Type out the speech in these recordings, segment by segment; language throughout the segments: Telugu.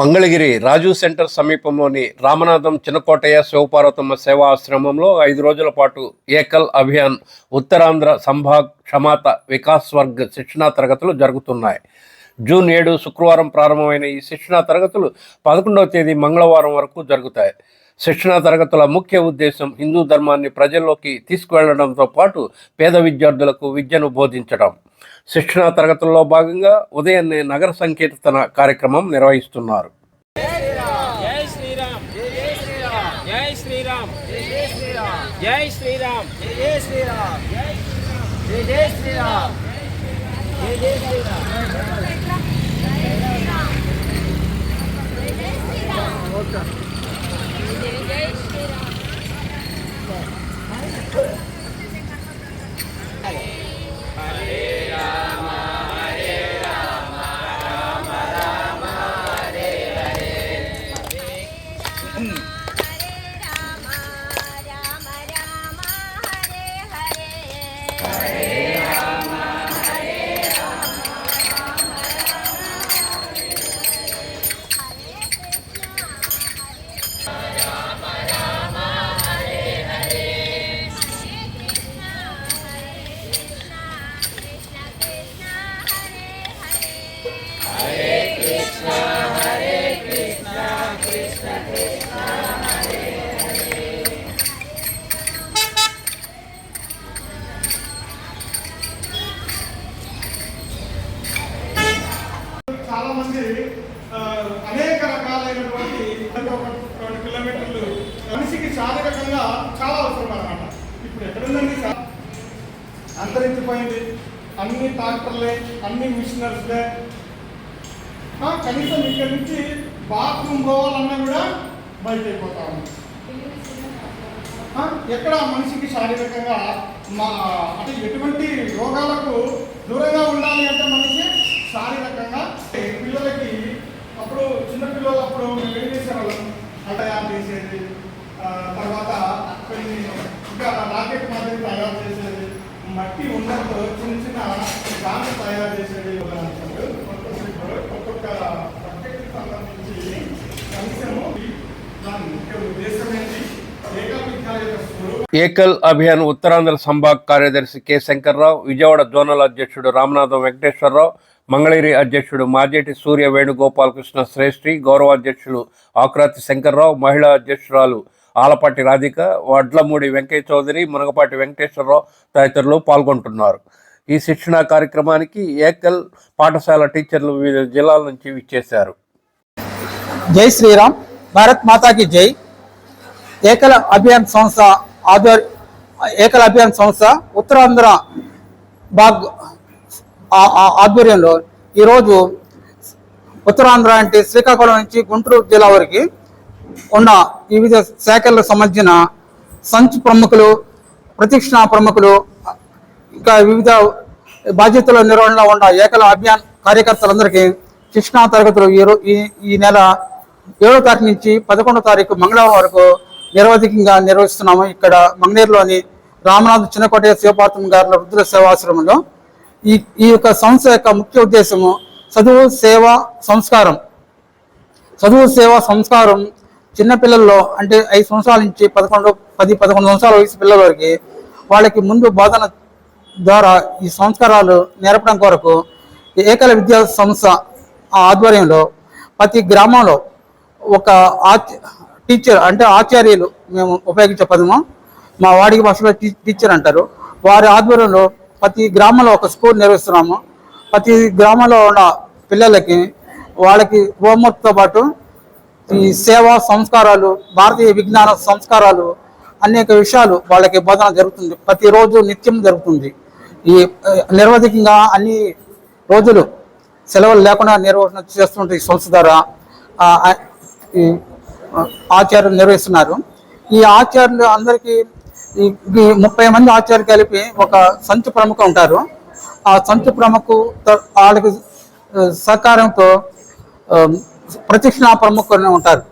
మంగళగిరి రాజు సెంటర్ సమీపంలోని రామనాథం చిన్నకోటయ్య శివపార్వతమ్మ సేవా ఆశ్రమంలో ఐదు రోజుల పాటు ఏకల్ అభియాన్ ఉత్తరాంధ్ర సంభాగ్ క్షమాత వికాస్ వర్గ్ శిక్షణా తరగతులు జరుగుతున్నాయి. జూన్ ఏడు శుక్రవారం ప్రారంభమైన ఈ శిక్షణా తరగతులు పదకొండవ తేదీ మంగళవారం వరకు జరుగుతాయి. శిక్షణా తరగతుల ముఖ్య ఉద్దేశం హిందూ ధర్మాన్ని ప్రజల్లోకి తీసుకువెళ్ళడంతో పాటు పేద విద్యార్థులకు విద్యను బోధించడం. శిక్షణా తరగతుల్లో భాగంగా ఉదయాన్నే నగర సంకీర్తన కార్యక్రమం నిర్వహిస్తున్నారు. జై శ్రీరామ్. జై శ్రీరామ్. జై శ్రీరామ్. జై శ్రీరామ్. జై శ్రీరామ్. జై శ్రీరామ్. జై శ్రీరామ్. చాలా మంది అనేక రకాలైనటువంటి రెండు కిలోమీటర్లు మనిషికి శారీరకంగా చాలా అవసరం అనమాట ఇప్పుడు ఎక్కడుందండి అంతరించిపోయింది. అన్ని ట్రాక్టర్లే అన్ని మిషనరీస్లే. కనీసం ఇక్కడి నుంచి బాత్రూమ్ పోవాలన్నా కూడా బయట అయిపోతా ఉంది ఎక్కడ మనిషికి శారీరకంగా మా అంటే ఎటువంటి రోగాలకు దూరంగా ఉండాలి అంటే మనిషి శారీరకంగా అప్పుడు చిన్నపిల్లలు అప్పుడు మేము ఏం చేసేవాళ్ళం? అటయాలు చేసేది తర్వాత కొన్ని ఇంకా రాకెట్ మాదిరి తయారు చేసేది మట్టి ఉన్నప్పుడు చిన్న చిన్న దాన్ని తయారు చేసేది ఒక్కొక్క ఒక్కొక్క సంబంధించి కనీసము దాని ముఖ్య ఉద్దేశం ఏంటి? ఏకల్ అభియాన్ ఉత్తరాంధ్ర సంభాగ్ కార్యదర్శి కె శంకర్రావు విజయవాడ జోనల్ అధ్యక్షుడు రామనాథం వెంకటేశ్వరరావు మంగళగిరి అధ్యక్షుడు మాజేటి సూర్య వేణుగోపాలకృష్ణ శ్రేష్ఠి గౌరవ అధ్యక్షులు ఆకురాతి శంకర్రావు మహిళా అధ్యక్షురాలు ఆలపాటి రాధిక వడ్లమూడి వెంకయ్య చౌదరి మునగపాటి వెంకటేశ్వరరావు తదితరులు పాల్గొంటున్నారు. ఈ శిక్షణా కార్యక్రమానికి ఏకల్ పాఠశాల టీచర్లు వివిధ జిల్లాల నుంచి విచ్చేశారు. జై శ్రీరామ్. భారత్ మాతాకి జై. ఏకల అభియాన్ సంస్థ ఆధ్వర్ ఏకల అభియాన్ సంస్థ ఉత్తరాంధ్ర బాగ్ ఆధ్వర్యంలో ఈరోజు ఉత్తరాంధ్ర అంటే శ్రీకాకుళం నుంచి గుంటూరు జిల్లా వరకు ఉన్న వివిధ శాఖలకు సంబంధించిన సంచ్ ప్రముఖులు ప్రతిక్షణ ప్రముఖులు ఇంకా వివిధ బాధ్యతల నిర్వహణలో ఉన్న ఏకల అభియాన్ కార్యకర్తలందరికీ శిక్షణా తరగతులు ఈ ఈ ఈ నెల ఏడో తారీఖు నుంచి పదకొండో తారీఖు మంగళవారం వరకు నిరవధికంగా నిర్వహిస్తున్నాము. ఇక్కడ మంగళూరులోని రామనాథ్ చిన్నకోట శివపార్థం గారుల వృద్ధుల సేవాశ్రమంలో ఈ ఈ యొక్క సంస్థ యొక్క ముఖ్య ఉద్దేశము చదువు సేవ సంస్కారం. చదువు సేవ సంస్కారం చిన్నపిల్లల్లో అంటే ఐదు సంవత్సరాల నుంచి పదకొండు పది పదకొండు సంవత్సరాల వయసు పిల్లల వరకు వాళ్ళకి ముందు బోధన ద్వారా ఈ సంస్కారాలు నేర్పడం కొరకు ఏకల విద్యా సంస్థ ఆ ఆధ్వర్యంలో ప్రతి గ్రామంలో ఒక ఆచ టీచర్ అంటే ఆచార్యులు మేము ఉపయోగించే పదము. మా వాడికి భాషలో టీచర్ అంటారు. వారి ఆధ్వర్యంలో ప్రతి గ్రామంలో ఒక స్కూల్ నిర్వహిస్తున్నాము. ప్రతి గ్రామంలో ఉన్న పిల్లలకి వాళ్ళకి హోంవర్క్తో పాటు ఈ సేవా సంస్కారాలు భారతీయ విజ్ఞాన సంస్కారాలు అనేక విషయాలు వాళ్ళకి బోధన జరుగుతుంది. ప్రతిరోజు నిత్యం జరుగుతుంది. ఈ నిర్వధికంగా అన్ని రోజులు సెలవులు లేకుండా నిర్వహణ చేస్తుంటే ఈ సంస్థ ద్వారా ఆచార్యులు నిర్వహిస్తున్నారు. ఈ ఆచార్యులు అందరికీ ముప్పై మంది ఆచార్యులు కలిపి ఒక సంచు ప్రముఖ ఉంటారు. ఆ సంచు ప్రముఖ వాళ్ళకి సహకారంతో ప్రతిక్షణ ప్రముఖులు ఉంటారు.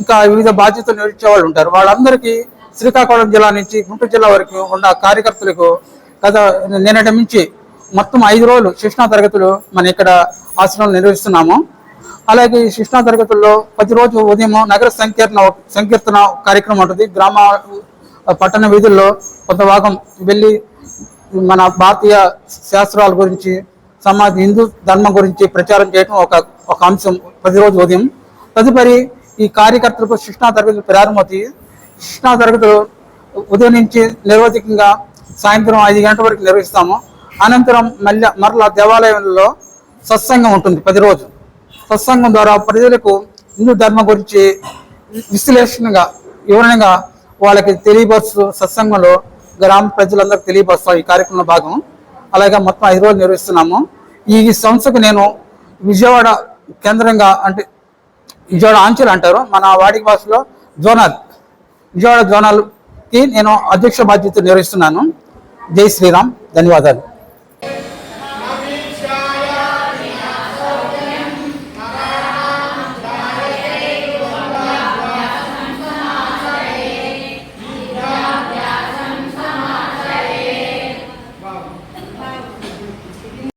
ఇంకా వివిధ బాధ్యతలు నిర్వహించే వాళ్ళు ఉంటారు. వాళ్ళందరికీ శ్రీకాకుళం జిల్లా నుంచి గుంటూరు జిల్లా వరకు ఉన్న కార్యకర్తలకు గత నిన్నటి నుంచి మొత్తం ఐదు రోజులు శిక్షణా తరగతులు మన ఇక్కడ ఆశ్రమంలో నిర్వహిస్తున్నాము. అలాగే ఈ శిక్షణా తరగతుల్లో ప్రతిరోజు ఉదయం నగర సంకీర్ణ సంకీర్తన కార్యక్రమం ఉంటుంది. గ్రామ పట్టణ వీధుల్లో కొంత భాగం వెళ్ళి మన భారతీయ శాస్త్రాల గురించి సమాజ హిందూ ధర్మం గురించి ప్రచారం చేయడం ఒక ఒక అంశం ప్రతిరోజు ఉదయం. తదుపరి ఈ కార్యకర్తలకు శిక్షణా తరగతులు ప్రారంభమవుతాయి. శిక్షణా తరగతులు ఉదయం నుంచి నిర్వధికంగా సాయంత్రం ఐదు గంటల వరకు నిర్వహిస్తాము. అనంతరం మళ్ళీ మరలా దేవాలయంలో సత్సంగం ఉంటుంది ప్రతిరోజు. సత్సంగం ద్వారా ప్రజలకు హిందూ ధర్మం గురించి విశ్లేషణగా వివరణగా వాళ్ళకి తెలియపరుస్తూ సత్సంగంలో గ్రామ ప్రజలందరికీ తెలియపరుస్తాం ఈ కార్యక్రమంలో భాగం. అలాగే మొత్తం ఐదు రోజులు నిర్వహిస్తున్నాము. ఈ సంస్థకు నేను విజయవాడ కేంద్రంగా అంటే విజయవాడ ఆంచల్ అంటారు. మన వాడిక భాషలో జోనల్ విజయవాడ జోనల్కి నేను అధ్యక్ష బాధ్యత నిర్వహిస్తున్నాను. జై శ్రీరామ్. ధన్యవాదాలు.